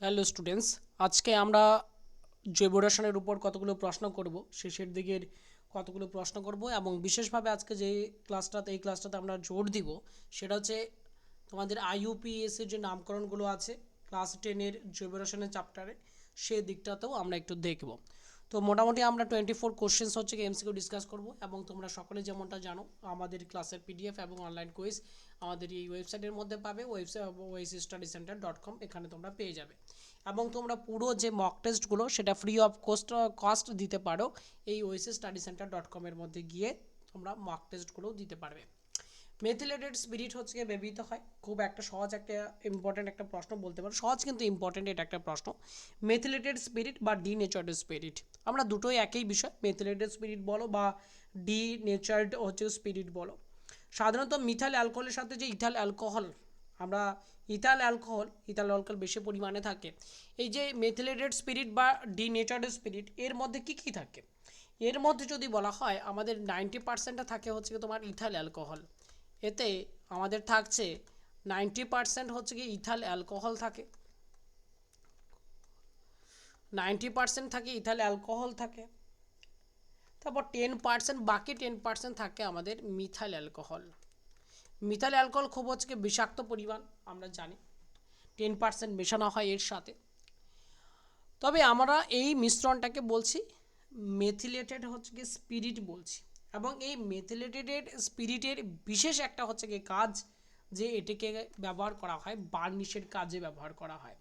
Hello students, আজকে আমরা জৈব রসায়নের উপর কতগুলো প্রশ্ন করব, শেষের দিকের কতগুলো প্রশ্ন করব এবং বিশেষভাবে আজকে যে ক্লাসটাতে, এই ক্লাসটাতে আমরা জোর দিব, সেটা হচ্ছে তোমাদের আইইউপিএসের যে নামকরণগুলো আছে, ক্লাস টেনের জৈব রসায়নের চ্যাপ্টারে সেই দিকটাতেও আমরা একটু দেখব। তো মোটামুটি আমরা টোয়েন্টি ফোর কোশ্চেন্স হচ্ছে এমসিকিউ ডিসকাস করব এবং তোমরা সকলে যেমনটা জানো, আমাদের ক্লাসের পিডিএফ এবং অনলাইন কুইজ আমাদের এই ওয়েবসাইটের মধ্যে পাবে website Wes study centre dot com এখানে তোমরা পেয়ে যাবে। এবং তোমরা পুরো যে মক টেস্টগুলো সেটা ফ্রি অফ কোস্ট কস্ট দিতে পারো এই ওয়েস স্টাডি সেন্টার ডট কমের মধ্যে গিয়ে তোমরা মক টেস্টগুলোও দিতে পারবে। মেথিলেটেড স্পিরিট হচ্ছে ব্যবহৃত হয়। খুব একটা সহজ একটা ইম্পর্টেন্ট একটা প্রশ্ন বলতে পারো। সহজ কিন্তু ইম্পর্টেন্ট এটা একটা প্রশ্ন। মেথিলেটেড স্পিরিট বা ডি নেচার্ড স্পিরিট আমরা দুটোই একই বিষয়। মেথিলেটেড স্পিরিট বলো বা ডি নেচার্ড হচ্ছে স্পিরিট বলো। সাধারণত মিথাইল অ্যালকোহলের সাথে যে ইথাল অ্যালকোহল আমরা ইথাল অ্যালকোহল ইথাল অ্যালকোহল বেশি পরিমাণে থাকে। এই যে মেথিলেটেড স্পিরিট বা ডি নেচার্ড স্পিরিট এর মধ্যে কি কি থাকে? এর মধ্যে যদি বলা হয়, আমাদের নাইনটি পার্সেন্টটা থাকে হচ্ছে কি তোমার ইথাল অ্যালকোহল এতে আমাদের থাকছে নাইনটি পার্সেন্ট হচ্ছে কি ইথাল অ্যালকোহল থাকে। নাইনটি পার্সেন্ট থাকে ইথাল অ্যালকোহল থাকে। তারপর টেন পার্সেন্ট বাকি টেন পার্সেন্ট থাকে আমাদের মিথাইল অ্যালকোহল মিথাইল অ্যালকোহল খুব হচ্ছে বিষাক্ত পরিমাণ, আমরা জানি। টেন পার্সেন্ট মেশানো হয় এর সাথে। তবে আমরা এই মিশ্রণটাকে বলছি মেথিলেটেড হচ্ছে কি স্পিরিট বলছি। এবং এই মেথিলেটেড স্পিরিটের বিশেষ একটা হচ্ছে কি কাজ যে এটাকে ব্যবহার করা হয় বার্নিশের কাজে ব্যবহার করা হয়।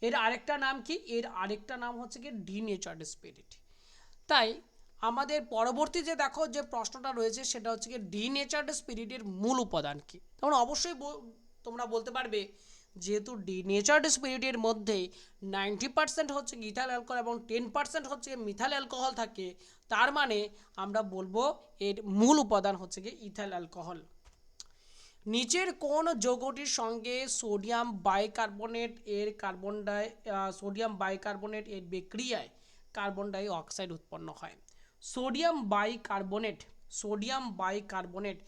এর আরেকটা নাম কি? এর আরেকটা নাম হচ্ছে কি ডিনেচার্ড স্পিরিট তাই আমাদের পরবর্তী যে দেখো যে প্রশ্নটা রয়েছে, সেটা হচ্ছে কি ডিনেচার্ড স্পিরিটের মূল উপাদান কি? তখন অবশ্যই তোমরা বলতে পারবে যেহেতু ডিনেচার্ড স্পিরিটের মধ্যে নাইনটি পার্সেন্ট হচ্ছে ইথাল অ্যালকোহল এবং টেন পার্সেন্ট হচ্ছে মিথাইল অ্যালকোহল থাকে, তার মানে আমরা বলব এর মূল উপাদান হচ্ছে কি ইথাইল অ্যালকোহল নিচের কোন যৌগটির সঙ্গে সোডিয়াম বাইকার্বনেট এর কার্বন ডাই সোডিয়াম বাইকার্বনেট এর বিক্রিয়ায় কার্বন ডাই অক্সাইড উৎপন্ন হয়? সোডিয়াম বাইকার্বনেট সোডিয়াম বাইকার্বনেট,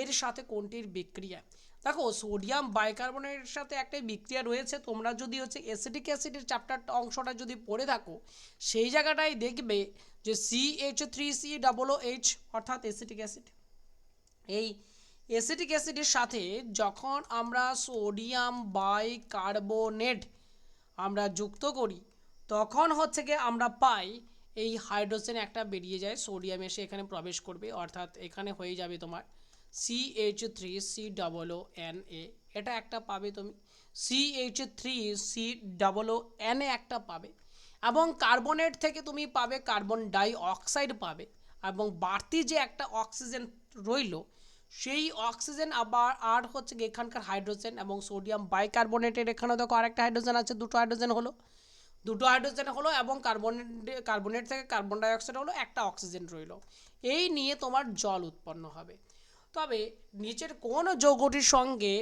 এর সাথে কোনটির বিক্রিয়া? দেখো, সোডিয়াম বাইকার্বনেটের সাথে একটা বিক্রিয়া রয়েছে। তোমরা যদি হচ্ছে অ্যাসিটিক অ্যাসিডের চ্যাপ্টার অংশটা যদি পড়ে থাকো, সেই জায়গাটায় দেখবে যে C H three C double H অর্থাৎ অ্যাসিটিক অ্যাসিড এই অ্যাসিটিক অ্যাসিডের সাথে যখন আমরা সোডিয়াম বাইকার্বনেট আমরা যুক্ত করি, তখন হচ্ছে গিয়ে আমরা পাই এই হাইড্রোজেন একটা বেরিয়ে যায় সোডিয়াম এসে এখানে প্রবেশ করবে, অর্থাৎ এখানে হয়ে যাবে তোমার C H three C double O N A এটা একটা পাবে তুমি। C H three C double O N A একটা পাবে। এবং কার্বনেট থেকে তুমি পাবে কার্বন ডাই অক্সাইড পাবে। এবং বাড়তি যে একটা অক্সিজেন রইল, সেই অক্সিজেন আবার, আর হচ্ছে এখানকার হাইড্রোজেন এবং সোডিয়াম বাইকার্বনেটের এখানেও দেখো আরেকটা হাইড্রোজেন আছে, দুটো হাইড্রোজেন হলো। দুটো হাইড্রোজেন হলো এবং কার্বনেট কার্বনেট থেকে কার্বন ডাইঅক্সাইড হলো, একটা অক্সিজেন রইল। এই নিয়ে তোমার জল উৎপন্ন হবে। তবে নিচের কোন যৌগটির সঙ্গে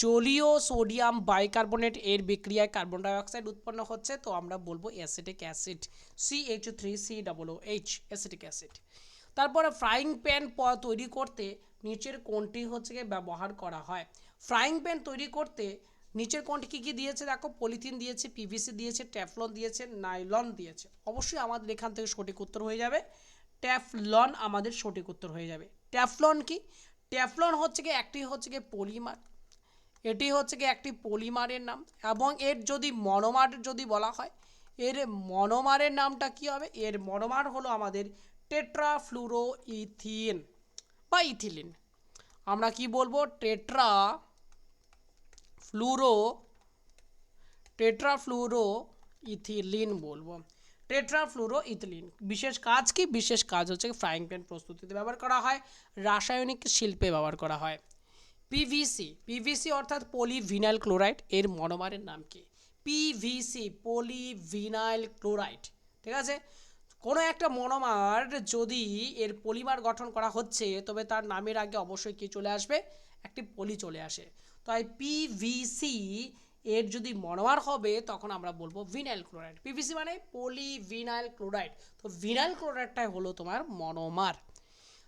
জলীয় সোডিয়াম বাইকার্বনেট এর বিক্রিয়ায় কার্বন ডাইঅক্সাইড উৎপন্ন হচ্ছে, তো আমরা বলব acetic acid C H three C double H acetic acid তারপরে ফ্রাইং প্যান তৈরি করতে নিচের কোনটি হচ্ছে ব্যবহার করা হয়? ফ্রাইং প্যান তৈরি করতে নিচের কোনটি কী কী দিয়েছে? দেখো, পলিথিন দিয়েছে পিভিসি দিয়েছে ট্যাফলন দিয়েছে নাইলন দিয়েছে। অবশ্যই আমাদের এখান থেকে সঠিক উত্তর হয়ে যাবে। ট্যাফলন আমাদের সঠিক উত্তর হয়ে যাবে। ট্যাফলন কি? ট্যাফলন হচ্ছে কি, একটি হচ্ছে কি পলিমার। এটি হচ্ছে কি একটি পলিমারের নাম। এবং এর যদি মনোমার যদি বলা হয়, এর মনোমারের নামটা কি হবে? এর মনোমার হলো আমাদের টেট্রাফ্লুরো ইথিন বা ইথিলিন। আমরা কি বলব? টেট্রা ফ্লুরো টেট্রাফ্লুরো ইথিলিন বলব টেট্রাফ্লুরো ইথিলিন বিশেষ কাজ কি বিশেষ কাজ হচ্ছে ফ্রাইং প্যান প্রস্তুতিতে ব্যবহার করা হয় রাসায়নিক শিল্পে ব্যবহার করা হয় পিভিসি পিভিসি অর্থাৎ পলিভিনাইল ক্লোরাইড এর মনোমারের নাম কি পিভিসি পলিভিনাইল ক্লোরাইড ঠিক আছে কোনো একটা মনোমার যদি এর পলিমার গঠন করা হচ্ছে তবে তার নামের আগে অবশ্যই কি চলে আসবে একটি পলি চলে আসে তাই পিভিসি এর যদি মনোমার হবে, তখন আমরা বলব ভিনাইল ক্লোরাইড পিভিসি মানে পলিভিনাইল ক্লোরাইড তো ভিনাইল ক্লোরাইডটাই হলো তোমার মনোমার।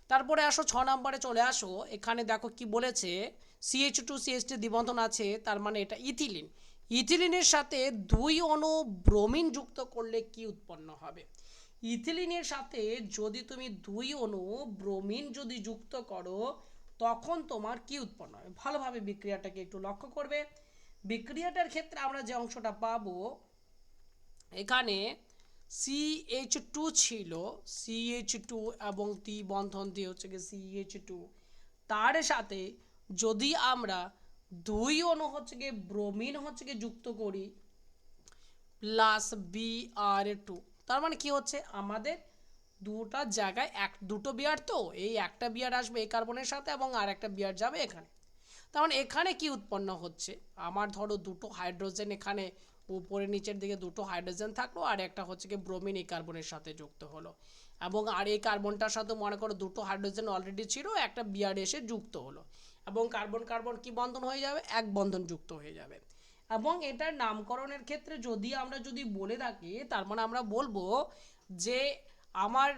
তারপরে আসো ছ নম্বরে চলে আসো। এখানে দেখো কি বলেছে সিএইচ টু সিএইচ দ্বিবন্ধন আছে, তার মানে এটা ইথিলিন। ইথিলিনের সাথে দুই অণু ব্রোমিন যুক্ত করলে কি উৎপন্ন হবে? ইথিলিনের সাথে যদি তুমি দুই অণু ব্রোমিন যদি যুক্ত করো তখন তোমার কি উৎপন্ন হবে? ভালোভাবে বিক্রিয়াটাকে একটু লক্ষ্য করবে। বিক্রিয়াটার ক্ষেত্রে আমরা যে অংশটা পাবো, এখানে সিএইচ টু ছিল সিএইচ টু এবং টি বন্ধন দিয়ে হচ্ছে গিয়ে সিএইচ টু তার সাথে যদি আমরা দুই অণু হচ্ছে গিয়ে ব্রোমিন হচ্ছে গিয়ে যুক্ত করি প্লাস বি আর টু তার মানে কি হচ্ছে? আমাদের দুটা জায়গায় এক, দুটো বিয়ার তো, এই একটা বিয়ার আসবে এই কার্বনের সাথে এবং আর একটা বিয়ার যাবে এখানে। তার মানে এখানে কি উৎপন্ন হচ্ছে? আমার ধরো দুটো হাইড্রোজেন এখানে, উপরে নিচের দিকে দুটো হাইড্রোজেন থাকল, আর একটা হচ্ছে কি ব্রোমিন এই কার্বনের সাথে যুক্ত হলো। এবং আর এই কার্বনটার সাথে মনে করো দুটো হাইড্রোজেন অলরেডি ছিল, একটা বিয়ার এসে যুক্ত হলো। এবং কার্বন কার্বন কি বন্ধন হয়ে যাবে? এক বন্ধন যুক্ত হয়ে যাবে। এবং এটার নামকরণের ক্ষেত্রে যদি আমরা যদি বলে থাকি, তার মানে আমরা বলব যে আমার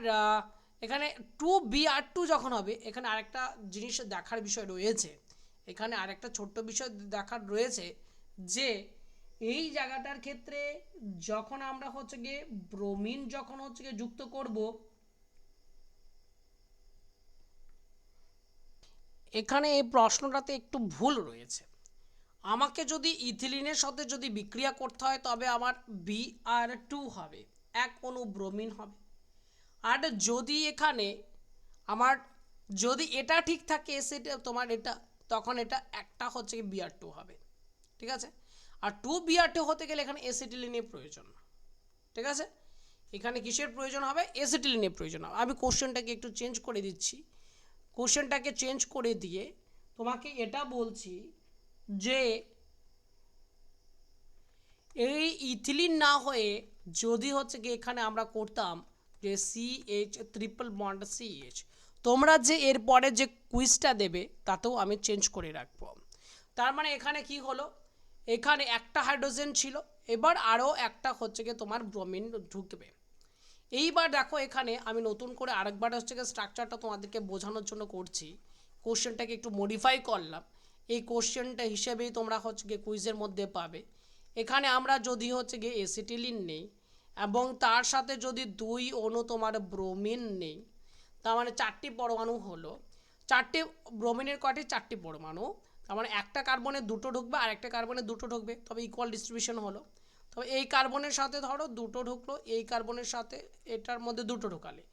এখানে টু বি আর টু যখন হবে, এখানে আরেকটা জিনিস দেখার বিষয় রয়েছে। এখানে আরেকটা ছোট্ট বিষয় দেখার রয়েছে যে, এই জায়গাটার ক্ষেত্রে যখন আমরা হচ্ছে গিয়ে ব্রোমিন যখন হচ্ছে গিয়ে যুক্ত করব, এখানে এই প্রশ্নটাতে একটু ভুল রয়েছে। আমাকে যদি ইথিলিনের সাথে যদি বিক্রিয়া করতে হয়, তবে আমার বি আর টু হবে। এক অণু ব্রোমিন হবে। আর যদি এখানে আমার যদি এটা ঠিক থাকে, সেটা তোমার এটা, তখন এটা একটা হচ্ছে কি বিআর টু হবে। ঠিক আছে? আর টু বিআর টু হতে গেলে এখানে এসিটিলিনের প্রয়োজন। ঠিক আছে? এখানে কিসের প্রয়োজন হবে? এসিটিলিনের প্রয়োজন হবে। আমি কোশ্চেনটাকে একটু চেঞ্জ করে দিচ্ছি। কোশ্চেনটাকে চেঞ্জ করে দিয়ে তোমাকে এটা বলছি যে এই ইথিলিন না হয়ে যদি হচ্ছে কি এখানে আমরা করতাম যে C H triple bond C H তোমরা যে এরপরে যে কুইজটা দেবে, তাতেও আমি চেঞ্জ করে রাখব। তার মানে এখানে কি হলো? এখানে একটা হাইড্রোজেন ছিল, এবার আরও একটা হচ্ছে গিয়ে তোমার ব্রোমিন ঢুকবে। এইবার দেখো এখানে আমি নতুন করে আরেকবার হচ্ছে গিয়ে স্ট্রাকচারটা তোমাদেরকে বোঝানোর জন্য করছি। কোশ্চেনটাকে একটু মডিফাই করলাম। এই কোশ্চেনটা হিসেবেই তোমরা হচ্ছে গিয়ে কুইজের মধ্যে পাবে। এখানে আমরা যদি হচ্ছে গিয়ে এসিটিলিন নেই এবং তার সাথে যদি দুই অণু তোমার ব্রোমিন নেই, তার মানে চারটি পরমাণু হলো। চারটি ব্রোমিনের কয়টি? চারটি পরমাণু। তার মানে একটা কার্বনে দুটো ঢুকবে, আর একটা কার্বনে দুটো ঢুকবে। তবে ইকুয়াল ডিস্ট্রিবিউশন হলো। তবে এই কার্বনের সাথে ধরো দুটো ঢুকলো, এই কার্বনের সাথে এটার মধ্যে দুটো ঢোকালে।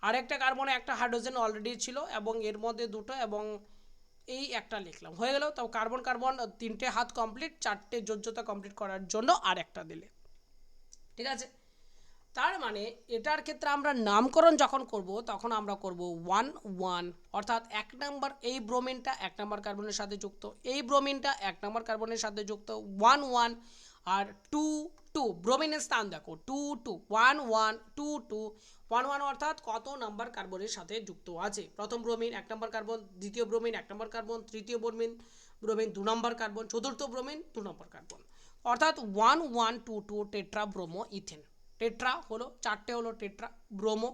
আরেকটা কার্বনে একটা হাইড্রোজেন অলরেডি ছিল, এবং এর মধ্যে দুটো, এবং এই একটা লিখলাম। হয়ে গেল? তাও কার্বন কার্বন তিনটে হাত কমপ্লিট চারটে যোজ্যতা কমপ্লিট করার জন্য আর একটা দিলে। ঠিক আছে? তার মানে এটার ক্ষেত্রে আমরা নামকরণ যখন করব, তখন আমরা করব ওয়ান ওয়ান অর্থাৎ এক নাম্বার এই ব্রোমিনটা এক নাম্বার কার্বনের সাথে যুক্ত, এই ব্রোমিনটা এক নাম্বার কার্বনের সাথে যুক্ত ওয়ান ওয়ান আর টু টু ব্রোমিনের স্থান দেখো two two one one two two one one অর্থাৎ কত নাম্বার কার্বনের সাথে যুক্ত আছে? প্রথম ব্রোমিন এক নম্বর কার্বন দ্বিতীয় ব্রোমিন এক নম্বর কার্বন তৃতীয় ব্রোমিন ব্রোমিন দু নম্বর কার্বন চতুর্থ ব্রোমিন দু নম্বর কার্বন অর্থাৎ one one two two tetra bromo ethane tetra হলো, চারটে হলো টেট্রা, ব্রোমো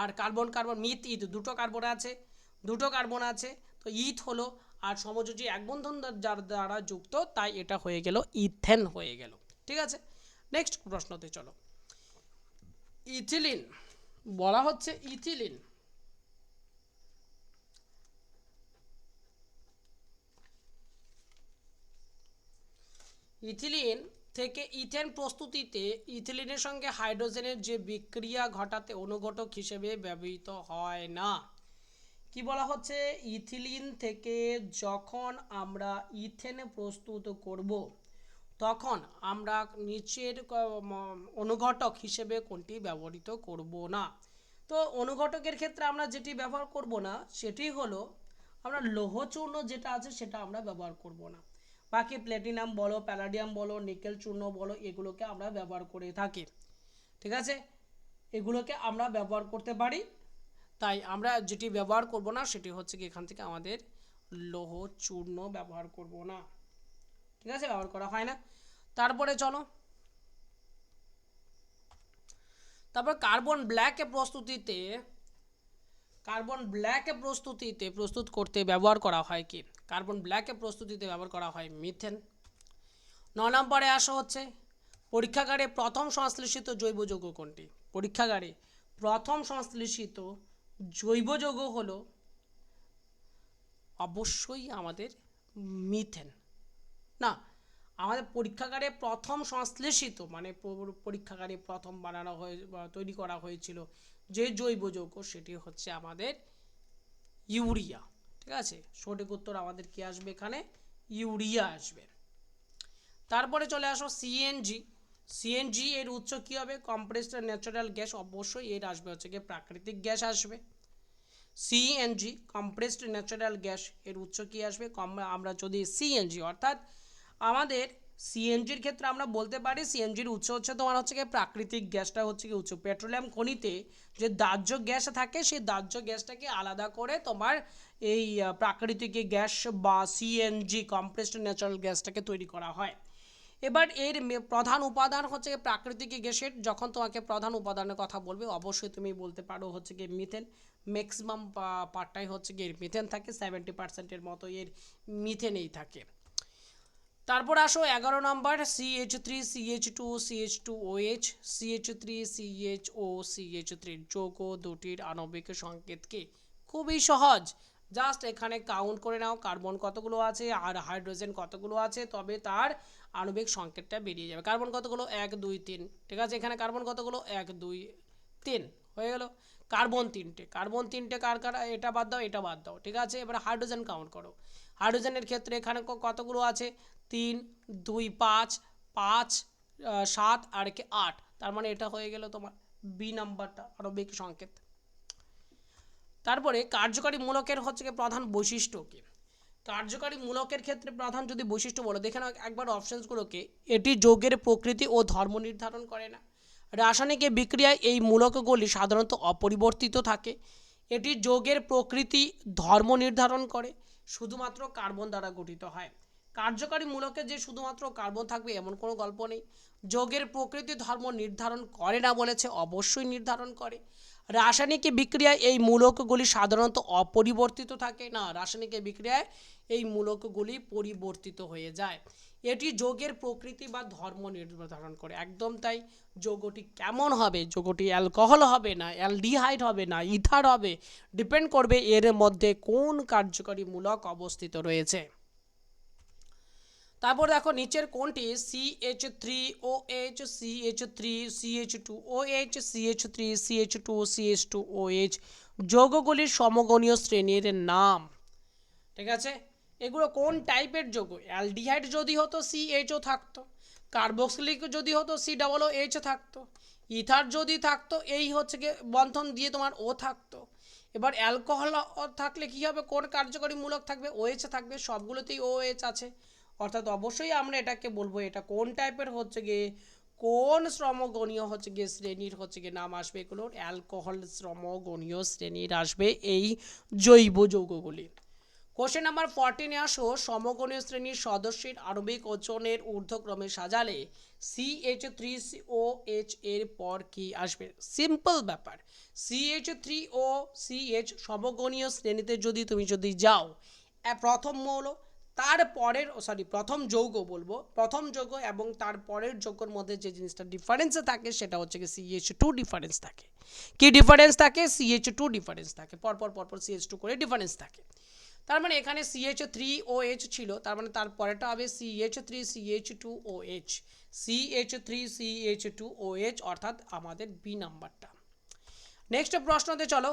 আর কার্বন কার্বন, মিথ, ইথ, দুটো কার্বন আছে, দুটো কার্বন আছে, তো ইথ হলো আর সমযোজী এক বন্ধন যার দ্বারা যুক্ত, তাই এটা হয়ে গেল, ইথেন হয়ে গেল, ঠিক আছে? নেক্সট প্রশ্নতে চলো। ইথিলিন, বলা হচ্ছে ইথিলিন। ইথিলিন থেকে ইথেন প্রস্তুতিতে ইথিলিনের সঙ্গে হাইড্রোজেনের যে বিক্রিয়া ঘটাতে অনুঘটক হিসেবে ব্যবহৃত হয় না। কি বলা হচ্ছে? ইথিলিন থেকে যখন আমরা ইথেন প্রস্তুত করব, তখন আমরা নিচের অনুঘটক হিসেবে কোনটি ব্যবহৃত করব না? তো অনুঘটকের ক্ষেত্রে আমরা যেটি ব্যবহার করব না, সেটি হলো আমরা লৌহচূর্ণ যেটা আছে সেটা আমরা ব্যবহার করব না। বাকি প্ল্যাটিনাম বলো প্যালাডিয়াম বলো নিকেল চূর্ণ বলো, এগুলোকে আমরা ব্যবহার করে থাকি। ঠিক আছে? এগুলোকে আমরা ব্যবহার করতে পারি। তাই আমরা যেটি ব্যবহার করব না, সেটি হচ্ছে কি এখান থেকে আমাদের লৌহ চূর্ণ ব্যবহার করব না। ঠিক আছে? ব্যবহার করা হয় না। তারপরে চলো। তারপর কার্বন ব্ল্যাকে প্রস্তুতিতে কার্বন ব্ল্যাকে প্রস্তুতিতে প্রস্তুত করতে ব্যবহার করা হয় কি? কার্বন ব্ল্যাকে প্রস্তুতিতে ব্যবহার করা হয় মিথেন ন নম্বরে আসা হচ্ছে পরীক্ষাগারে প্রথম সংশ্লেষিত জৈব যৌগ কোনটি? পরীক্ষাগারে প্রথম সংশ্লেষিত জৈব যৌগ হলো অবশ্যই আমাদের মিথেন না, আমাদের পরীক্ষাগারে প্রথম সংশ্লেষিত মানে পরীক্ষাগারে প্রথম বানানো হয়ে তৈরি করা হয়েছিল যে জৈব যৌগ সেটি হচ্ছে আমাদের ইউরিয়া, ঠিক আছে? সঠিক উত্তর আমাদের কি আসবে এখানে? ইউরিয়া আসবে। তারপরে চলে আসো সিএনজি সিএনজি এর উৎস কী হবে? কম্প্রেসড ন্যাচারাল গ্যাস অবশ্যই এর আসবে হচ্ছে গিয়ে প্রাকৃতিক গ্যাস আসবে। সিএনজি কম্প্রেসড ন্যাচারাল গ্যাস এর উৎস কী আসবে? কম আমরা যদি সিএনজি অর্থাৎ আমাদের সিএনজির ক্ষেত্রে আমরা বলতে পারি সিএনজির উৎস হচ্ছে তোমার হচ্ছে গিয়ে প্রাকৃতিক গ্যাসটা হচ্ছে কি উৎস। পেট্রোলিয়াম খনিতে যে দাহ্য গ্যাস থাকে, সেই দাহ্য গ্যাসটাকে আলাদা করে তোমার এই প্রাকৃতিক গ্যাস বা সিএনজি কম্প্রেসড ন্যাচারাল গ্যাসটাকে তৈরি করা হয়। এবার এর প্রধান উপাদান হচ্ছে প্রাকৃতিক গ্যাসের, যখন তোমাকে প্রধান উপাদানের কথা বলবে, অবশ্যই তুমি বলতে পারো হচ্ছে গিয়ে মিথেন। ম্যাক্সিমাম পার্টটাই হচ্ছে গিয়ে মিথেন থাকে সেভেন্টি পার্সেন্টের মতো এর মিথেনেই থাকে। তারপর আসো এগারো নম্বর CH three CH two CH two OH CH three CH O CH three যৌগ দুটির আণবিক সংকেতকে খুবই সহজ। জাস্ট এখানে কাউন্ট করে নাও কার্বন কতগুলো আছে আর হাইড্রোজেন কতগুলো আছে, তবে তার আণবিক সংকেতটা বেরিয়ে যাবে। কার্বন কতগুলো? এক, দুই, তিন। ঠিক আছে, এখানে কার্বন কতগুলো? এক, দুই, তিন। হয়ে গেল? কার্বন তিনটে। কার্বন তিনটে কার কার? এটা বাদ দাও, এটা বাদ দাও। ঠিক আছে, এবার হাইড্রোজেন কাউন্ট করো। হাইড্রোজেনের ক্ষেত্রে এখানে কতগুলো আছে? তিন, দুই, পাঁচ পাঁচ সাত আর একে আট। তার মানে এটা হয়ে গেল তোমার বি নাম্বারটা। আণবিক সংকেত। তারপরে কার্যকারী মূলকের হচ্ছে প্রধান বৈশিষ্ট্য কি? কার্যকারী মূলকের ক্ষেত্রে প্রধান যদি বৈশিষ্ট্য বলো, দেখে নাও একবার অপশনসগুলোকে। এটি যৌগের প্রকৃতি ও ধর্ম নির্ধারণ করে না। রাসায়নিক বিক্রিয়ায় এই মূলকগুলি সাধারণত অপরিবর্তিত থাকে। এটি যৌগের প্রকৃতি ধর্ম নির্ধারণ করে। শুধুমাত্র কার্বন দ্বারা গঠিত হয়। কার্যকারী মূলকে যে শুধুমাত্র কার্বন থাকবে এমন কোনো গল্প নেই। যোগের প্রকৃতি ধর্ম নির্ধারণ করে না বলেছে, অবশ্যই নির্ধারণ করে। রাসায়নিক বিক্রিয়ায় এই মূলকগুলি সাধারণত অপরিবর্তিত থাকে। না, রাসায়নিক বিক্রিয়ায় এই মূলকগুলি পরিবর্তিত হয়ে যায়। এটি যোগের প্রকৃতি বা ধর্ম নির্ধারণ করে। একদম তাই, যোগটি কেমন হবে? যোগটি অ্যালকোহল হবে না, অ্যালডিহাইড হবে না, ইথার হবে? ডিপেন্ড করবে এর মধ্যে কোন কার্যকরী মূলক অবস্থিত রয়েছে। তারপর দেখো, নিচের কোনটি? C H three O H C H three C H two O H C H three C H two C H two O H যৌগগুলির সমগণীয় শ্রেণির নাম। ঠিক আছে? এগুলো কোন টাইপের যৌগ? অ্যালডিহাইড যদি হতো সি এইচও থাকতো। কার্বক্সিলিক যদি হতো সি ডাবল ও এইচ থাকতো। ইথার যদি থাকতো, এই হচ্ছে গিয়ে বন্ধন দিয়ে তোমার ও থাকতো। এবার অ্যালকোহল থাকলে কী হবে? কোন কার্যকরী মূলক থাকবে? ওএইচ থাকবে। সবগুলোতেই ও এইচ আছে। অর্থাৎ অবশ্যই আমরা এটাকে বলব, এটা কোন টাইপের হচ্ছে গিয়ে, কোন শ্রমগণীয় হচ্ছে গিয়ে শ্রেণির হচ্ছে গিয়ে নাম আসবে এগুলোর? অ্যালকোহল শ্রমগণীয় শ্রেণির আসবে এই জৈব যৌগগুলি কোশ্চেন নাম্বার ফোরটিনে আসো। সমগণীয় শ্রেণির সদস্যের আণবিক ওজনের ঊর্ধ্বক্রমে সাজালে C H three O H এর পর কি আসবে? সিম্পল ব্যাপার। C H three O C H সমগণীয় শ্রেণীতে যদি তুমি যদি যাও প্রথম মৌল, তার পরের সরি প্রথম যৌগ বলব, প্রথম যৌগ এবং তার পরের যৌগের মধ্যে যে জিনিসটা ডিফারেন্স থাকে, সেটা হচ্ছে কি সিএইচ টু ডিফারেন্স থাকে। কি ডিফারেন্স থাকে? সিএইচ টু ডিফারেন্স থাকে। পরপর পরপর সিএইচ টু করে ডিফারেন্স থাকে। তার মানে এখানে সিএইচ থ্রি ও এইচ ছিল, তার মানে তার পরেরটা হবে CH three CH two O H CH three CH two O H অর্থাৎ আমাদের বি নাম্বারটা নেক্সট প্রশ্নতে চলো।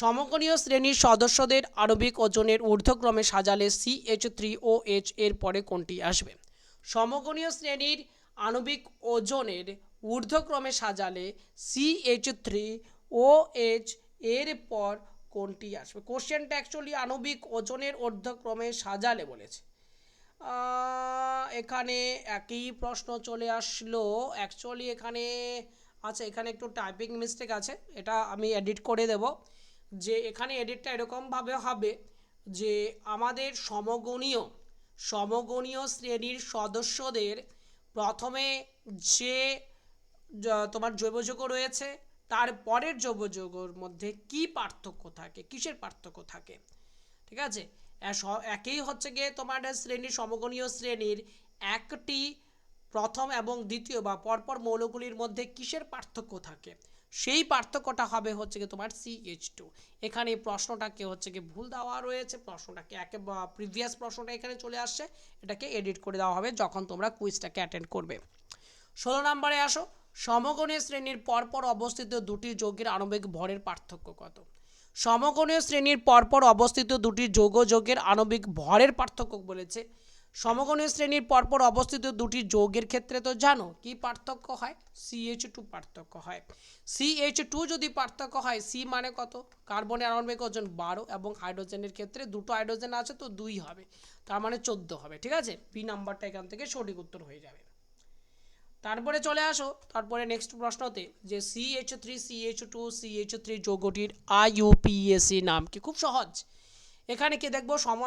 সমগণীয় শ্রেণির সদস্যদের আণবিক ওজনের ঊর্ধ্বক্রমে সাজালে C H three O H এর পরে কোনটি আসবে? সমগণীয় শ্রেণির আণবিক ওজনের ঊর্ধ্বক্রমে সাজালে C H three O H এর পর কোনটি আসবে? কোশ্চেনটা অ্যাকচুয়ালি আণবিক ওজনের ঊর্ধ্বক্রমে সাজালে বলেছে। এখানে একই প্রশ্ন চলে আসলো। অ্যাকচুয়ালি এখানে আচ্ছা এখানে একটু টাইপিং মিস্টেক আছে। এটা আমি এডিট করে দেব যে এখানে এডিটটা এরকমভাবে হবে যে আমাদের সমগণীয় সমগণীয় শ্রেণির সদস্যদের প্রথমে যে তোমার জৈব যৌগ রয়েছে তার পরের জৈব যৌগর মধ্যে কি পার্থক্য থাকে? কিসের পার্থক্য থাকে? ঠিক আছে? একই হচ্ছে গিয়ে তোমার শ্রেণির সমগণীয় শ্রেণির একটি প্রথম এবং দ্বিতীয় বা পরপর মৌলগুলির মধ্যে কিসের পার্থক্য থাকে? সেই পার্থক্যটা হবে হচ্ছে গিয়ে তোমার সিএইচ টু এখানে প্রশ্নটাকে হচ্ছে গিয়ে ভুল দেওয়া রয়েছে, প্রশ্নটাকে একে প্রিভিয়াস প্রশ্নটা এখানে চলে আসছে, এটাকে এডিট করে দেওয়া হবে যখন তোমরা কুইজটাকে অ্যাটেন্ড করবে। ষোলো নম্বরে আসো। সমগণীয় শ্রেণির পরপর অবস্থিত দুটি যৌগের আণবিক ভরের পার্থক্য কত? সমগণীয় শ্রেণির পরপর অবস্থিত দুটি যৌগ যৌগের আণবিক ভরের পার্থক্য বলেছে। সমগণীয় শ্রেণির পরপর অবস্থিত দুটি যৌগের ক্ষেত্রে তো জানো কি পার্থক্য হয়? সিএইচ টু পার্থক্য হয়। সিএইচ টু যদি পার্থক্য হয় সি মানে কত? কার্বনের আণবিক ওজন বারো এবং হাইড্রোজেনের ক্ষেত্রে দুটো হাইড্রোজেন আছে তো দুই হবে। তার মানে চোদ্দ হবে, ঠিক আছে? বি নাম্বারটা এখান থেকে সঠিক উত্তর হয়ে যাবে। তারপরে চলে আসো, তারপরে নেক্সট প্রশ্নতে, যে C H three C H two C H three যৌগটির IUPAC নাম কি? খুব সহজ। এখানে কি দেখব, সম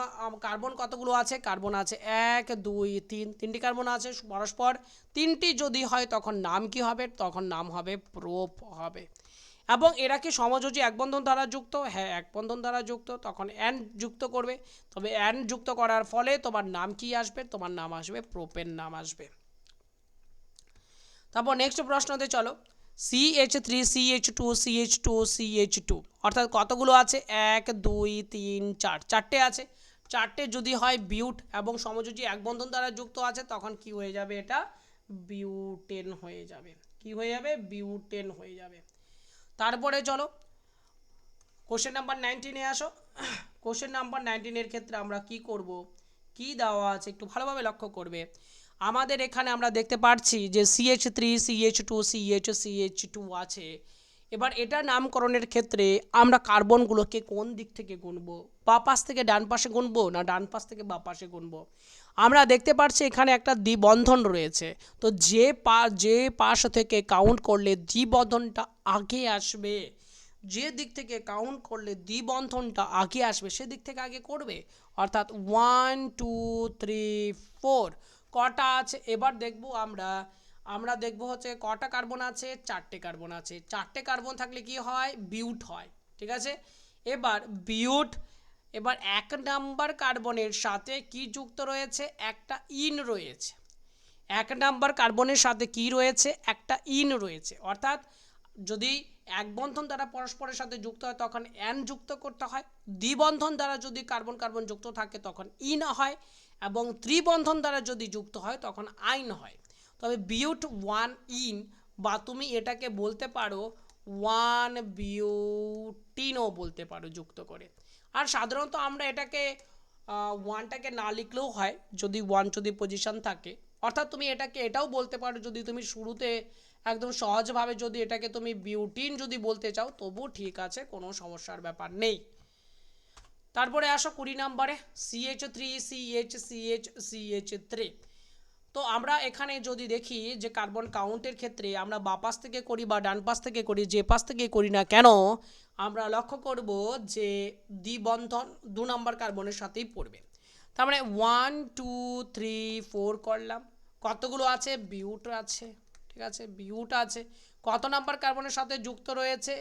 কার্বন কতগুলো আছে? কার্বন আছে এক, দুই, তিন, তিনটি কার্বন আছে পরস্পর। তিনটি যদি হয়, তখন নাম কি হবে? তখন নাম হবে প্রোপ হবে। এবং এরা কি সমযোজী এক বন্ধন দ্বারা যুক্ত? হ্যাঁ এক বন্ধন দ্বারা যুক্ত। তখন অ্যান যুক্ত করবে। তবে অ্যান যুক্ত করার ফলে তোমার নাম কি আসবে? তোমার নাম আসবে, প্রোপের নাম আসবে। তারপর নেক্সট প্রশ্নতে চলো। C H three C H two C H two C H two অর্থাৎ কতগুলো আছে? এক, দুই, তিন, চার। চারটে আছে। চারটে যদি হয় বিউট এবং সমযোজী এক বন্ধন দ্বারা যুক্ত আছে, তখন কি হয়ে যাবে এটা? বিউটেন হয়ে যাবে। কি হয়ে যাবে? বিউটেন হয়ে যাবে। তারপরে চলো। কোশ্চেন নাম্বার নাইনটিনে আসো। কোশ্চেন নাম্বার নাইনটিনের ক্ষেত্রে আমরা কি করব? কি দেওয়া আছে? একটু ভালোভাবে লক্ষ্য করবে। আমাদের এখানে আমরা দেখতে পাচ্ছি যে CH three CH two CH CH two আছে। এবার এটা নামকরণের ক্ষেত্রে আমরা কার্বনগুলোকে কোন দিক থেকে গুনবো? বা পাশ থেকে ডান পাশে গুনবো না ডান পাশ থেকে বা পাশে গুনবো? আমরা দেখতে পাচ্ছি এখানে একটা দ্বিবন্ধন রয়েছে। তো যে পা, যে পাশ থেকে কাউন্ট করলে দ্বিবন্ধনটা আগে আসবে, যে দিক থেকে কাউন্ট করলে দ্বিবন্ধনটা আগে আসবে সেদিক থেকে আগে করবে? অর্থাৎ ওয়ান টু থ্রি ফোর কটা আছে? এবার দেখব আমরা। আমরা দেখব হচ্ছে কটা কার্বন আছে? চারটে কার্বন আছে। চারটে কার্বন থাকলে কি হয়? বিউট হয়। ঠিক আছে? এবার বিউট, এবার এক নাম্বার কার্বনের সাথে কি যুক্ত রয়েছে? একটা ইন রয়েছে। এক নাম্বার কার্বনের সাথে কি রয়েছে? একটা ইন রয়েছে। অর্থাৎ যদি এক বন্ধন দ্বারা পরস্পরের সাথে যুক্ত হয়, তখন অ্যান যুক্ত করতে হয়। দ্বিবন্ধন দ্বারা যদি কার্বন কার্বন যুক্ত থাকে, তখন ইন হয়। এবং ত্রিবন্ধন দ্বারা যদি যুক্ত হয়, তখন আইন হয়। তবে বিউট ওয়ান ইন বা তুমি এটাকে বলতে পারো ওয়ান বিউটিনও বলতে পারো যুক্ত করে। আর সাধারণত আমরা এটাকে ওয়ানটাকে না লিখলেও হয়, যদি ওয়ান যদি পজিশন থাকে। অর্থাৎ তুমি এটাকে এটাও বলতে পারো, যদি তুমি শুরুতে একদম সহজভাবে যদি এটাকে তুমি বিউটিন যদি বলতে চাও তবু ঠিক আছে, কোনো সমস্যার ব্যাপার নেই। তারপরে আসো কুড়ি নাম্বারে CH three CH CH CH three তো আমরা এখানে যদি দেখি যে কার্বন কাউন্টের ক্ষেত্রে আমরা বা পাশ থেকে করি বা ডান পাশ থেকে করি, যে পাশ থেকে করি না কেন, আমরা লক্ষ্য করব যে দ্বিবন্ধন দু নম্বর কার্বনের সাথেই পড়বে। তার মানে ওয়ান টু থ্রি ফোর করলাম। কতগুলো আছে? বিউট আছে। ঠিক আছে? বিউট আছে। কত নাম্বার কার্বনের সাথে যুক্ত রয়েছে?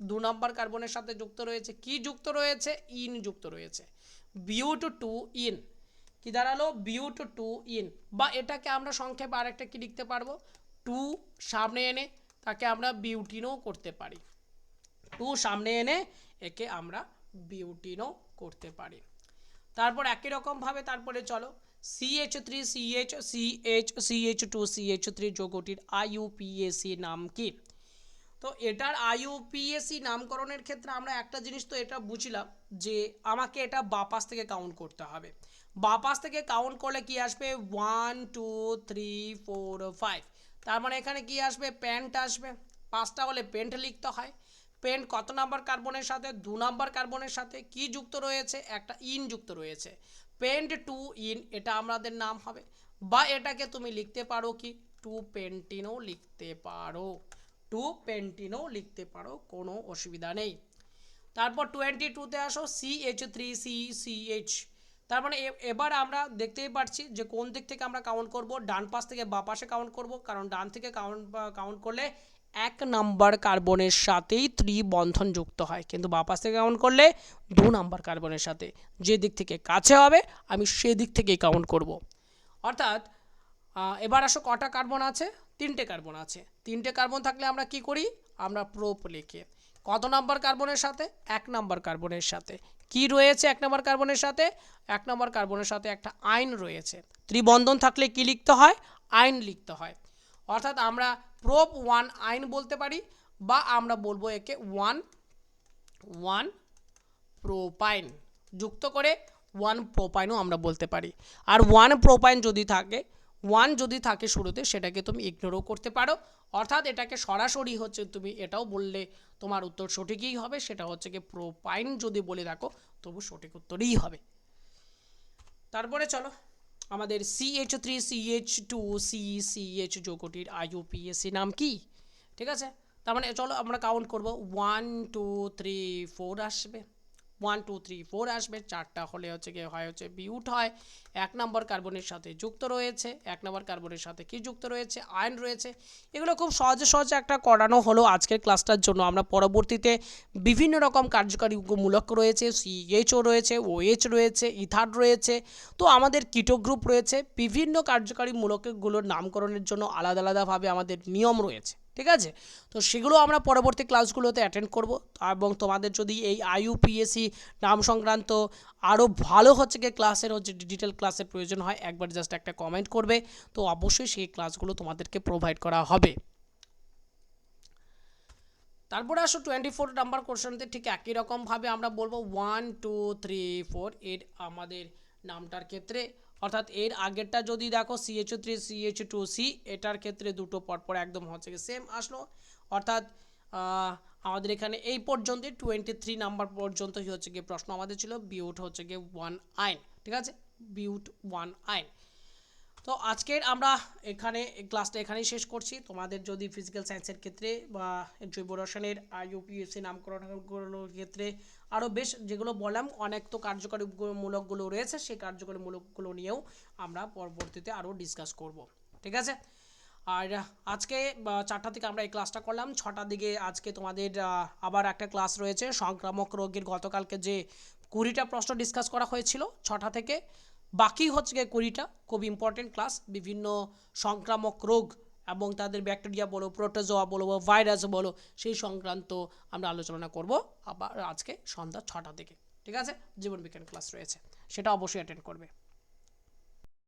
দু নম্বর কার্বনের সাথে যুক্ত রয়েছে, কি যুক্ত রয়েছে? ইন যুক্ত রয়েছে। বিউট টু ইন কি দাঁড়াল? বিউট টু ইন বা এটাকে আমরা সংক্ষেপে আরেকটা কি লিখতে পারব? টু সামনে এনে তাকে আমরা বিউটিনও করতে পারি। টু সামনে এনে একে আমরা বিউটিনও করতে পারি। তারপর একই রকমভাবে তারপরে চলো CH three CH CH CH two CH three যোগটির IUPAC নাম কি? তো এটার আইইউপিএসি নামকরণের ক্ষেত্রে আমরা একটা জিনিস তো এটা বুঝলাম যে আমাকে এটা বাপাস থেকে কাউন্ট করতে হবে। বাপাস থেকে কাউন্ট করলে কি আসবে? One two three four five তার মানে এখানে কি আসবে? প্যান্ট আসবে। পাঁচটা হলে পেন্ট লিখতে হয়। পেন্ট কত নাম্বার কার্বনের সাথে? দু নাম্বার কার্বনের সাথে। কি যুক্ত রয়েছে? একটা ইন যুক্ত রয়েছে। পেন্ট টু ইন এটা আমাদের নাম হবে। বা এটাকে তুমি লিখতে পারো কি? টু পেন্টিনও লিখতে পারো। টু পেন্টিনও লিখতে পারো, কোনো অসুবিধা নেই। তারপর টোয়েন্টি টুতে আসো C H three C C H তার মানে এবার আমরা দেখতেই পাচ্ছি যে কোন দিক থেকে আমরা কাউন্ট করব, ডান পাশ থেকে বা পাশে কাউন্ট করব, কারণ ডান থেকে কাউন্ট কাউন্ট করলে এক নাম্বার কার্বনের সাথেই ত্রিবন্ধন যুক্ত হয়। কিন্তু বা পাশ থেকে কাউন্ট করলে দু নাম্বার কার্বনের সাথে। যে দিক থেকে কাছে হবে, আমি সেদিক থেকেই কাউন্ট করব। অর্থাৎ এবার আসো কটা কার্বন আছে? তিনটে কার্বন আছে। তিনটে কার্বন থাকলে আমরা কি করি? আমরা প্রোপ লিখি। কত নাম্বার কার্বনের সাথে? এক নাম্বার কার্বনের সাথে। কি রয়েছে এক নাম্বার কার্বনের সাথে? এক নাম্বার কার্বনের সাথে একটা আইন রয়েছে। ত্রিবন্ধন থাকলে কি লিখতে হয়? আইন লিখতে হয়। অর্থাৎ আমরা প্রোপ ওয়ান আইন বলতে পারি বা আমরা বলব একে ওয়ান ওয়ান প্রোপাইন। যুক্ত করে ওয়ান প্রোপাইনও আমরা বলতে পারি। আর ওয়ান প্রোপাইন যদি থাকে ওয়ান যদি থাকে শুরুতে, সেটাকে তুমি ইগনোরও করতে পারো। অর্থাৎ এটাকে সরাসরি হচ্ছে তুমি এটাও বললে তোমার উত্তর সঠিকই হবে, সেটা হচ্ছে কি প্রোপাইন যদি বলে রাখো তবু সঠিক উত্তরই হবে। তারপরে চলো, আমাদের CH three CH two C CH যৌগটির IUPAC নাম কি? ঠিক আছে? তার মানে চলো আমরা কাউন্ট করব। ওয়ান টু থ্রি ফোর আসবে। ওয়ান টু থ্রি ফোর আসবে। চারটা হলে হচ্ছে গিয়ে হয় হচ্ছে বিউট হয়। এক নম্বর কার্বনের সাথে যুক্ত রয়েছে। এক নম্বর কার্বনের সাথে কি যুক্ত রয়েছে? আয়ন রয়েছে। এগুলো খুব সহজে সহজে একটা করানো হলো আজকের ক্লাসটার জন্য। আমরা পরবর্তীতে বিভিন্ন রকম কার্যকারী মূলক রয়েছে। সিএইচও রয়েছে ওএইচ রয়েছে ইথার রয়েছে। তো আমাদের কিটো গ্রুপ রয়েছে। বিভিন্ন কার্যকারী মূলকগুলোর নামকরণের জন্য আলাদা আলাদাভাবে আমাদের নিয়ম রয়েছে। ঠিক আছে? তো সেগুলো আমরা পরবর্তী ক্লাসগুলোতে অ্যাটেন্ড করব। এবং তোমাদের যদি এই আইইউপিএসসি নাম সংক্রান্ত আরও ভালো হচ্ছে গিয়ে ক্লাসের হচ্ছে ডিজিটাল ক্লাসের প্রয়োজন হয়, একবার জাস্ট একটা কমেন্ট করবে। তো অবশ্যই সেই ক্লাসগুলো তোমাদেরকে প্রোভাইড করা হবে। তারপরে আসো টোয়েন্টি ফোর নাম্বার কোশ্চেনতে ঠিক একই রকমভাবে আমরা বলব ওয়ান টু থ্রি ফোর এর আমাদের নামটার ক্ষেত্রে অর্থাৎ এর আগেরটা যদি দেখো CH three CH two C এটার ক্ষেত্রে দুটো পরপর একদম হচ্ছে সেম আসলো। অর্থাৎ আমাদের এখানে এই পর্যন্ত টোয়েন্টি থ্রি নাম্বার পর্যন্তই হচ্ছে গিয়ে প্রশ্ন আমাদের ছিল বিউট হচ্ছে গিয়ে ওয়ান আইন, ঠিক আছে? বিউট ওয়ান আইন। তো আজকের আমরা এখানে ক্লাসটা এখানেই শেষ করছি। তোমাদের যদি ফিজিক্যাল সায়েন্সের ক্ষেত্রে বা জৈব রসায়নের ইউপিএসসি নামকরণগুলোর ক্ষেত্রে আরও বেশ যেগুলো বললাম, অনেক তো কার্যকরী মূলকগুলো রয়েছে, সেই কার্যকরী মূলকগুলো নিয়েও আমরা পরবর্তীতে আরও ডিসকাস করব। ঠিক আছে? আর আজকে চারটা থেকে আমরা এই ক্লাসটা করলাম। ছটার দিকে আজকে তোমাদের আবার একটা ক্লাস রয়েছে, সংক্রামক রোগের গতকালকে যে কুড়িটা প্রশ্ন ডিসকাস করা হয়েছিল, ছটা থেকে। বাকি হচ্ছে গিয়ে কুড়িটা, খুব ইম্পর্টেন্ট ক্লাস বিভিন্ন সংক্রামক রোগ এবং তাদের ব্যাকটেরিয়া বলো প্রোটোজোয়া বলো বা ভাইরাস বলো, সেই সংক্রান্ত আমরা আলোচনা করব আবার আজকে সন্ধ্যা ছটা থেকে। ঠিক আছে? জীবনবিজ্ঞান ক্লাস রয়েছে। সেটা অবশ্যই অ্যাটেন্ড করবে।